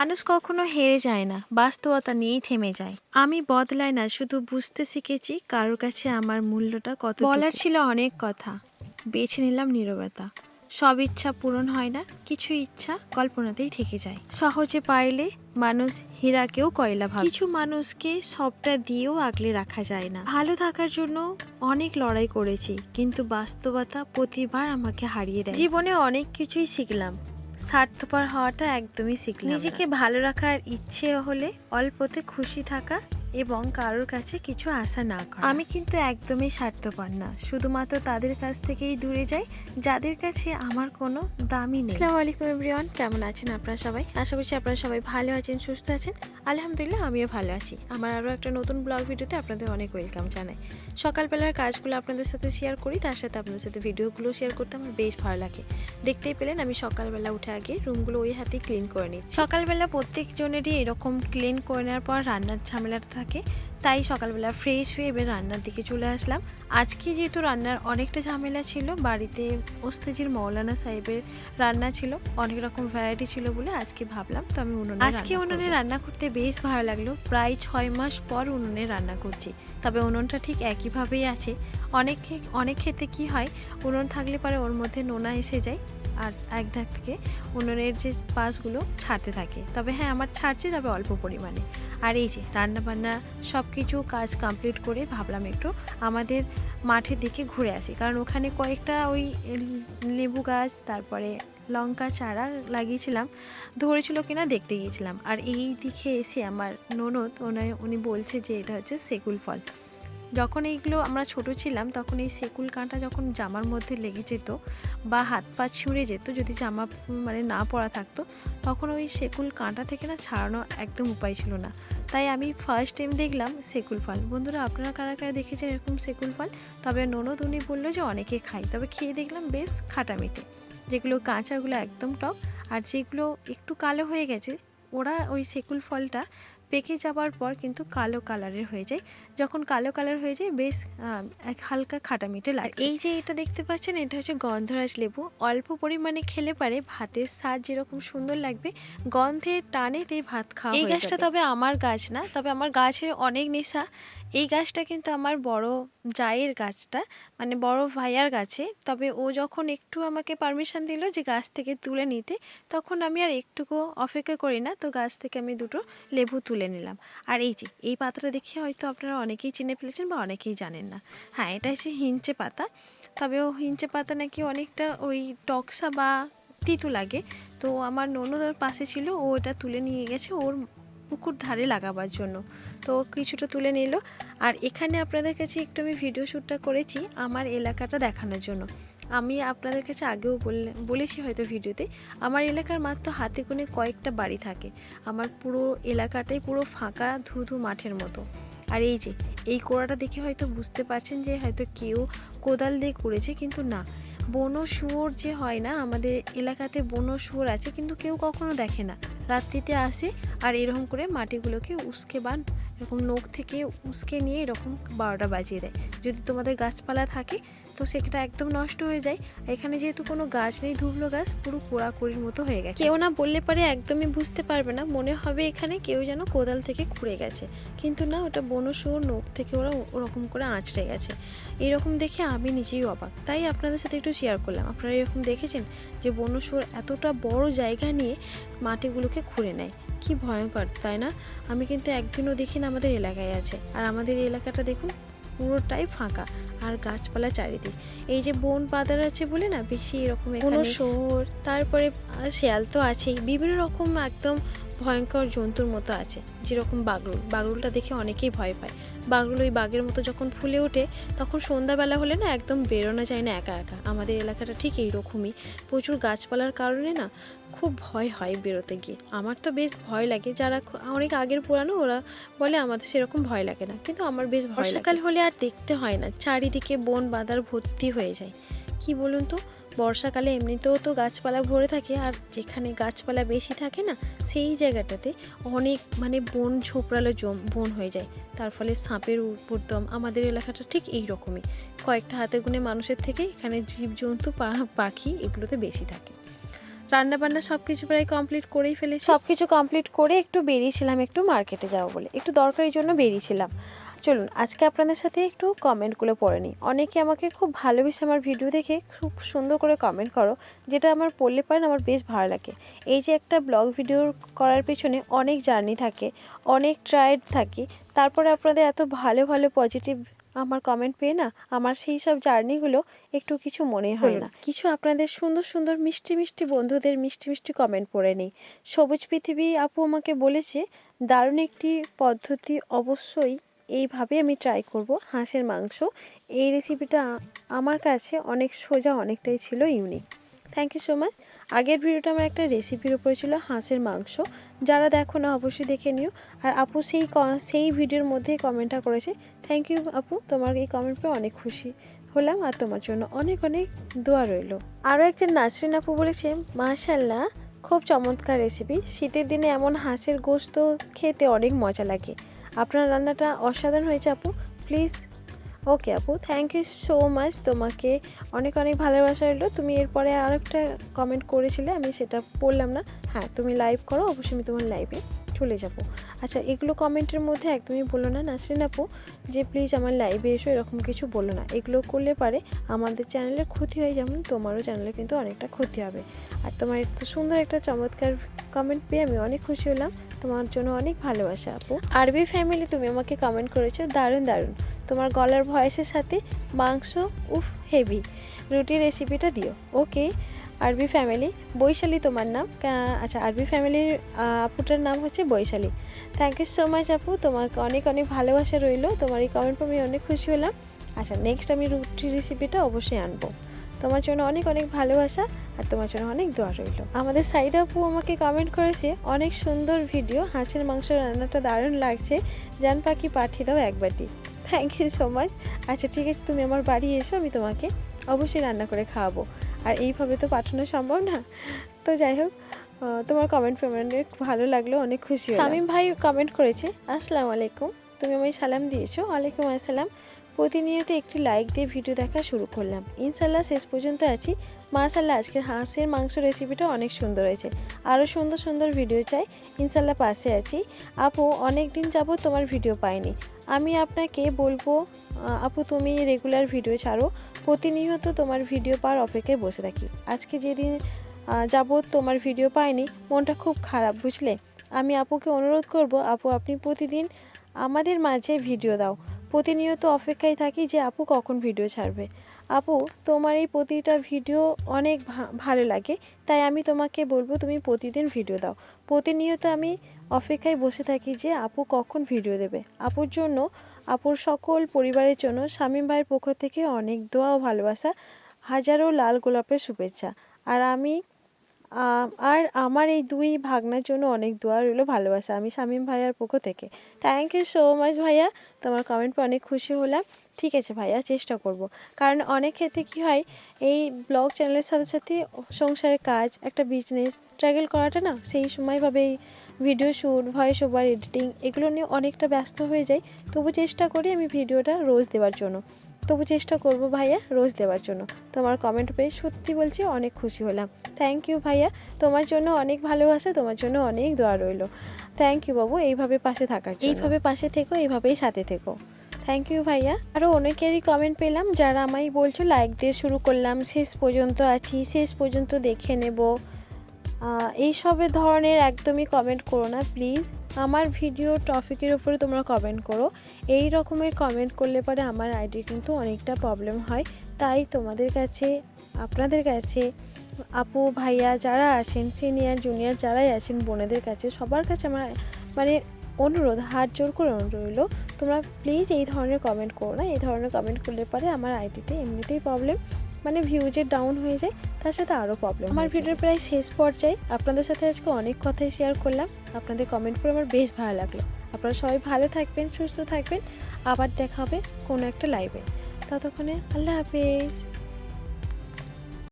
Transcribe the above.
মানুষ কখনো হেরে যায় না বাস্তবতা নিয়েই থেমে যায়। আমি বদলাই না শুধু বুঝতে শিখেছি কারোর কাছে আমার মূল্যটা কত বলার ছিল অনেক কথা। বেছে নিলাম নীরবতা। সব ইচ্ছা পূরণ হয় না কিছু ইচ্ছা কল্পনাতেই থেকে যায়। সহজে পাইলে মানুষ হীরাকেও কয়লা ভাবে। কিছু মানুষকে সবটা দিয়েও আগলে রাখা যায় না। ভালো থাকার জন্য অনেক লড়াই করেছি কিন্তু বাস্তবতা প্রতিবার আমাকে হারিয়ে দেয়। জীবনে অনেক কিছুই শিখলাম স্বার্থপর হওয়াটা একদমই শিখলাম নিজেকে ভালো রাখার ইচ্ছে হলে অল্পতে খুশি থাকা এবং কারোর কাছে কিছু আশা না করা। আমি কিন্তু একদমই স্বার্থপর না। শুধুমাত্র তাদের কাছ থেকেই দূরে যাই যাদের কাছে আমার কোনো দামই নেই। আসসালামু আলাইকুম এভরিওয়ান কেমন আছেন আপনারা সবাই? আশা করছি আপনারা সবাই ভালো আছেন সুস্থ আছেন। আলহামদুলিল্লাহ আমিও ভালো আছি। আমার আরও একটা নতুন ব্লগ ভিডিওতে আপনাদের অনেক ওয়েলকাম জানাই। সকালবেলার কাজগুলো আপনাদের সাথে শেয়ার করি তার সাথে আপনাদের সাথে ভিডিওগুলো শেয়ার করতে আমার বেশ ভালো লাগে। দেখতেই পেলেন আমি সকালবেলা উঠে আগে রুমগুলো ওই হাতে ক্লিন করে নিচ্ছি। সকালবেলা প্রত্যেকজনেরই এরকম ক্লিন করে নেওয়ার পর রান্নার ঝামেলাটা থাকে তাই সকালবেলা ফ্রেশ হয়ে এবার রান্নার দিকে চলে আসলাম। আজকে যেহেতু রান্নার অনেকটা ঝামেলা ছিল বাড়িতে ওস্তেজির মৌলানা সাহেবের রান্না ছিল অনেক রকম ভ্যারাইটি ছিল বলে আজকে ভাবলাম তো আমি উনুনে আজকে উনুনে রান্না করতে বেশ ভালো লাগল প্রায় ছয় মাস পর উনুনে রান্না করছি। তবে উনুনটা ঠিক একইভাবেই আছে। অনেক অনেক ক্ষেত্রে কি হয় উনুন থাকলে পরে ওর মধ্যে নোনা এসে যায় আর এক ধাক থেকে উনুনের যে পাশগুলো ছাড়তে থাকে। তবে হ্যাঁ আমার ছাড়ছে তবে অল্প পরিমাণে। আর এই যে রান্না বান্না সব কিছু কাজ কমপ্লিট করে ভাবলাম একটু আমাদের মাঠের দিকে ঘুরে আসি। কারণ ওখানে কয়েকটা ওই লেবু গাছ, তারপরে লঙ্কা চারা লাগিয়েছিলাম। ধরেছিল কিনা দেখতে গিয়েছিলাম। আর এই দিকে এসে আমার ননদ ওনার উনি বলছে যে এটা হচ্ছে সেকুল ফল। যখন এইগুলো আমরা ছোট ছিলাম, তখন এই সেকুল কাঁটা যখন জামার মধ্যে লেগে যেত বা হাত পা ছুঁড়ে যেত, যদি জামা মানে না পরা থাকতো, তখন ওই সেকুল কাঁটা থেকে না ছাড়ানো একদম উপায় ছিল না। তাই আমি ফার্স্ট টাইম দেখলাম সেকুল ফল। বন্ধুরা, আপনারা কারা কারা দেখেছেন এরকম সেকুল ফল? তবে ননদ উনি বলল যে, অনেকে খায়। তবে খেয়ে দেখলাম বেশ খাটা মিটে যেগুলো কাঁচাগুলো একদম টক। আর যেগুলো একটু কালো হয়ে গেছে, ওরা ওই সেকুল ফলটা পেকে যাওয়ার পর কিন্তু কালো কালারের হয়ে যায়। যখন কালো কালার হয়ে যায় বেশ এক হালকা খাটা মিটে লাগে এই যে এটা দেখতে পাচ্ছেন এটা হচ্ছে গন্ধরাজ লেবু। অল্প পরিমাণে খেলে পারে ভাতের স্বাদ যেরকম সুন্দর লাগবে গন্ধের টানেতেই ভাত খাওয়া এই গাছটা তবে আমার গাছ না তবে আমার গাছের অনেক নেশা। এই গাছটা কিন্তু আমার বড় জায়ের গাছটা মানে বড় ভাইয়ার গাছে। তবে ও যখন একটু আমাকে পারমিশন দিল যে গাছ থেকে তুলে নিতে, তখন আমি আর একটুকু অপেক্ষা করি না। তো গাছ থেকে আমি দুটো লেবু তুলে নিলাম। আর এই যে, এই পাতাটা দেখে হয়তো আপনারা অনেকেই চিনে ফেলেছেন বা অনেকেই জানেন না। হ্যাঁ এটা হচ্ছে হিঞ্চে পাতা। তবে ও হিঞ্চে পাতা নাকি অনেকটা ওই টকসা বা তিতু লাগে। তো আমার ননদের পাশে ছিল, ও এটা তুলে নিয়ে গেছে। ওর পুকুর ধারে লাগাবার জন্য। তো কিছুটা তুলে নিল। আর এখানে আপনাদের কাছে একটু আমি ভিডিও শ্যুটটা করেছি আমার এলাকাটা দেখানোর জন্য। আমি আপনাদের কাছে আগেও বললে বলেছি হয়তো ভিডিওতে, আমার এলাকার মাত্র হাতে গুনে কয়েকটা বাড়ি থাকে। আমার পুরো এলাকাটাই পুরো ফাঁকা ধুধু মাঠের মতো। আর এই যে, এই কোড়াটা দেখে হয়তো বুঝতে পারছেন যে হয়তো কেউ কোদাল দিয়ে করেছে কিন্তু না। বনো শুয়োর যে হয় না, আমাদের এলাকাতে বনো শুয়োর আছে, কিন্তু কেউ কখনো দেখে না। রাত্রিতে আসে আর এরকম করে মাটিগুলোকে উসকে বান এরকম নখ থেকে উসকে নিয়ে এরকম বারোটা বাজিয়ে দেয়। যদি তোমাদের গাছপালা থাকে তো সেটা একদম নষ্ট হয়ে যায়। এখানে যেহেতু কোনো গাছ নেই, ধুবলো গাছ, পুরো কোড়াকুড়ির মতো হয়ে গেছে। কেউ না বললে পারে একদমই বুঝতে পারবে না, মনে হবে এখানে কেউ যেন কোদাল থেকে খুঁড়ে গেছে। কিন্তু না, ওটা বনশুয়োর নখ থেকে ওরা ওরকম করে আঁচড়ে গেছে। এরকম দেখে আমি নিজেই অবাক। তাই আপনাদের সাথে একটু শেয়ার করলাম। আপনারা এরকম দেখেছেন যে বনশুয়োর এতটা বড় জায়গা নিয়ে মাটিগুলোকে খুঁড়ে নেয়? কি ভয়ঙ্কর, তাই না? আমি কিন্তু একদিনও দেখি না আমাদের এলাকায় আছে। আর আমাদের এলাকাটা দেখুন পুরোটাই ফাঁকা আর গাছপালা চারিদিক। এই যে বন বাদার আছে বলে না বেশি এরকম কোনো শহর। তারপরে শেয়াল তো আছেই। বিভিন্ন রকম একদম ভয়ঙ্কর জন্তুর মতো আছে, যেরকম বাগরুল। বাগরুলটা দেখে অনেকেই ভয় পায়। বাগরুল ওই বাঘের মতো যখন ফুলে ওঠে, তখন সন্ধ্যাবেলা হলে না একদম বেরোনো যায় না একা একা। আমাদের এলাকাটা ঠিক এইরকমই। প্রচুর গাছপালার কারণে না খুব ভয় হয় বেরোতে গিয়ে। আমার তো বেশ ভয় লাগে। যারা অনেক আগের পুরানো, ওরা বলে আমাদের সেরকম ভয় লাগে না। কিন্তু আমার বেশ ভয় বর্ষাকাল হলে আর দেখতে হয় না। চারিদিকে বন বাদার ভর্তি হয়ে যায়। কি বলুন তো? বর্ষাকালে এমনিতেও তো গাছপালা ভরে থাকে, আর যেখানে গাছপালা বেশি থাকে না, সেই জায়গাটাতে অনেক মানে বন ঝোপড়ালো জম, বন হয়ে যায়। তার ফলে সাপের উপদ্রব আমাদের এলাকাটা ঠিক এই রকমই কয়েকটা হাতে গুনে মানুষের থেকে এখানে জীবজন্তু পাখি এগুলোতে বেশি থাকে। রান্না বান্না সব কিছু প্রায় কমপ্লিট করেই ফেলেছি। সব কিছু কমপ্লিট করে একটু বেরিয়েছিলাম, একটু মার্কেটে যাব বলে। একটু দরকারের জন্য বেরিয়েছিলাম। চলুন আজকে আপনাদের সাথে একটু কমেন্টগুলো পড়ে নিই। অনেকে আমাকে খুব ভালোবেসে আমার ভিডিও দেখে খুব সুন্দর করে কমেন্ট করো যেটা আমার পড়লে পারেন আমার বেশ ভালো লাগে। এই যে একটা ব্লগ ভিডিও করার পেছনে অনেক জার্নি থাকে অনেক ট্রায়েড থাকে তারপরে আপনাদের এত ভালো ভালো পজিটিভ আমার কমেন্ট পেয়ে না আমার সেই সব জার্নিগুলো একটু কিছু মনে হয় না। কিছু আপনাদের সুন্দর সুন্দর মিষ্টি মিষ্টি বন্ধুদের মিষ্টি মিষ্টি কমেন্ট পড়ে নেই। সবুজ পৃথিবী আপু আমাকে বলেছে দারুণ একটি পদ্ধতি অবশ্যই এইভাবে আমি ট্রাই করব হাঁসের মাংস। এই রেসিপিটা আমার কাছে অনেক সোজা, অনেকটাই ছিল unique thank you so much আগের ভিডিওটা আমার একটা রেসিপির উপরে ছিল হাঁসের মাংস। যারা দেখো না, অবশ্যই দেখে নিও। আর আপু সেই সেই ভিডিওর মধ্যেই কমেন্টটা করেছে থ্যাংক ইউ আপু। তোমার এই কমেন্ট পেয়ে অনেক খুশি হলাম আর তোমার জন্য অনেক অনেক দোয়া রইল। আরও একজন নাসরিন আপু বলেছে মাশাল্লাহ খুব চমৎকার রেসিপি শীতের দিনে এমন হাঁসের গোস্ত খেতে অনেক মজা লাগে। আপনার রান্নাটা অসাধারণ হয়েছে, আপু। প্লিজ ওকে আপু থ্যাংক ইউ সো মাচ তোমাকে অনেক অনেক ভালোবাসা রইল। তুমি এরপরে আর একটা কমেন্ট করেছিলে, আমি সেটা পড়লাম না। হ্যাঁ তুমি লাইভ করো, অবশ্যই আমি তোমার লাইভে চলে যাব। আচ্ছা এগুলো কমেন্টের মধ্যে একদমই বলো না, নাসরিন আপু, যে প্লিজ আমার লাইভে এসো, এরকম কিছু বলো না। এগুলো করলে পারে আমাদের চ্যানেলের ক্ষতি হয়, যেমন তোমারও চ্যানেলে কিন্তু অনেকটা ক্ষতি হবে। আর তোমার এত সুন্দর একটা চমৎকার কমেন্ট পেয়ে আমি অনেক খুশি হলাম। তোমার জন্য অনেক ভালোবাসা, আপু। আরবি ফ্যামিলি তুমি আমাকে কমেন্ট করেছ, দারুণ দারুণ। তোমার গলার ভয়েসের সাথে মাংস, উফ, হেভি। রুটি রেসিপিটা দিও ওকে আরবি ফ্যামিলি বৈশালী তোমার নাম আচ্ছা আরবি ফ্যামিলির আপুটার নাম হচ্ছে Baishali. Thank you so much আপু। তোমাকে অনেক অনেক ভালোবাসা রইল। তোমার এই কমেন্ট আমি অনেক খুশি হলাম। আচ্ছা নেক্সট আমি রুটি রেসিপিটা অবশ্যই আনব। তোমার জন্য অনেক অনেক ভালোবাসা আর তোমার জন্য অনেক দোয়া রইল। আমাদের সাইদা আপু আমাকে কমেন্ট করেছে, অনেক সুন্দর ভিডিও হাঁসের মাংস রান্নাটা দারুণ লাগছে। জান পাখি পাঠিয়ে দাও এক বাটি। থ্যাংক ইউ সো মাচ আচ্ছা ঠিক আছে, তুমি আমার বাড়ি এসো, আমি তোমাকে অবশ্যই রান্না করে খাওয়াবো। আর এইভাবে তো পাঠানো সম্ভব না। তো যাই হোক তোমার কমেন্ট অনেক ভালো লাগল, অনেক খুশি শামিম ভাই কমেন্ট করেছে, আসসালামু আলাইকুম, তুমি আমায় সালাম দিয়েছ, ওয়ালাইকুম আসসালাম। প্রতিনিয়ত একটি লাইক দিয়ে ভিডিও দেখা শুরু করলাম। ইনশাল্লাহ শেষ পর্যন্ত আছি। মাশাল্লাহ আজকের হাঁসের মাংস রেসিপিটা অনেক সুন্দর হয়েছে। আরও সুন্দর সুন্দর ভিডিও চাই। ইনশাল্লাহ পাশে আছি। আপু অনেক দিন যাব তোমার ভিডিও পাইনি। আমি আপনাকে বলব আপু, তুমি রেগুলার ভিডিও ছাড়ো। প্রতিনিয়ত তোমার ভিডিও পাওয়ার অপেক্ষায় বসে থাকি। আজকে যেদিন যাবত তোমার ভিডিও পাইনি, মনটা খুব খারাপ, বুঝলে? আমি আপুকে অনুরোধ করব, আপু, আপনি প্রতিদিন আমাদের মাঝে ভিডিও দাও। প্রতিনিয়ত অপেক্ষায় থাকি যে আপু কখন ভিডিও ছাড়বে। আপু তোমার এই প্রতিটা ভিডিও অনেক ভালো লাগে তাই আমি তোমাকে বলব তুমি প্রতিদিন ভিডিও দাও। প্রতিনিয়ত আমি অপেক্ষায় বসে থাকি যে আপু কখন ভিডিও দেবে। আপুর জন্য আপুর সকল পরিবারের জন্য স্বামী ভাইয়ের পক্ষ থেকে অনেক দোয়া ও ভালোবাসা হাজারো লাল গোলাপের শুভেচ্ছা। আর আম, আর আমার এই দুই ভাগনার জন্য অনেক দোয়া রইল ভালোবাসা, আমি শামীম ভাইয়ার পক্ষ থেকে। থ্যাংক ইউ সো মাচ ভাইয়া। তোমার কমেন্ট পেয়ে অনেক খুশি হলাম। ঠিক আছে ভাইয়া, চেষ্টা করব। কারণ অনেক ক্ষেত্রে কী হয়, এই ব্লগ চ্যানেলের সাথে সাথে সংসারের কাজ, একটা বিজনেস ট্রাগল করাটা না, সেই সময়ভাবে video shoot voice over editing এগুলো নিয়ে অনেকটা ব্যস্ত হয়ে যাই তবু চেষ্টা করি আমি ভিডিওটা রোজ দেওয়ার জন্য। তবু চেষ্টা করব ভাইয়া রোজ দেওয়ার জন্য। তোমার কমেন্ট পেয়ে সত্যি বলছি অনেক খুশি হলাম। থ্যাংক ইউ ভাইয়া। তোমার জন্য অনেক ভালোবাসা তোমার জন্য অনেক দোয়া রইল। থ্যাংক ইউ বাবু এইভাবে পাশে থাকার এইভাবে পাশে থেকো এইভাবেই সাথে থেকো। থ্যাংক ইউ ভাইয়া। আরও অনেকেরই কমেন্ট পেলাম যারা আমায় বলছো লাইক দিয়ে শুরু করলাম শেষ পর্যন্ত আছি শেষ পর্যন্ত দেখে নেব। আহ, এইসবের ধরনের একদমই কমেন্ট করো না প্লিজ আমার ভিডিও টপিকের উপরে তোমরা কমেন্ট করো। এই রকমের কমেন্ট করলে পরে আমার আইডির কিন্তু অনেকটা প্রবলেম হয়। তাই তোমাদের কাছে আপনাদের কাছে আপু ভাইয়া যারা আছেন সিনিয়র জুনিয়র যারাই আছেন বোনেদের কাছে সবার কাছে আমার মানে অনুরোধ হাত জোর করে অনুরোধ রইল তোমরা প্লিজ এই ধরনের কমেন্ট করো না। এই ধরনের কমেন্ট করলে পরে আমার আইডিতে এমনিতেই প্রবলেম মানে ভিউ যে ডাউন হয়ে যায় তার সাথে আরও প্রবলেম আমার ভিডিওর প্রায় শেষ পর্যায়ে আপনাদের সাথে আজকে অনেক কথাই শেয়ার করলাম। আপনাদের কমেন্ট করে আমার বেশ ভালো লাগল। আপনারা সবাই ভালো থাকবেন সুস্থ থাকবেন। আবার দেখা হবে কোনো একটা লাইভে ততক্ষণে আল্লাহ হাফেজ।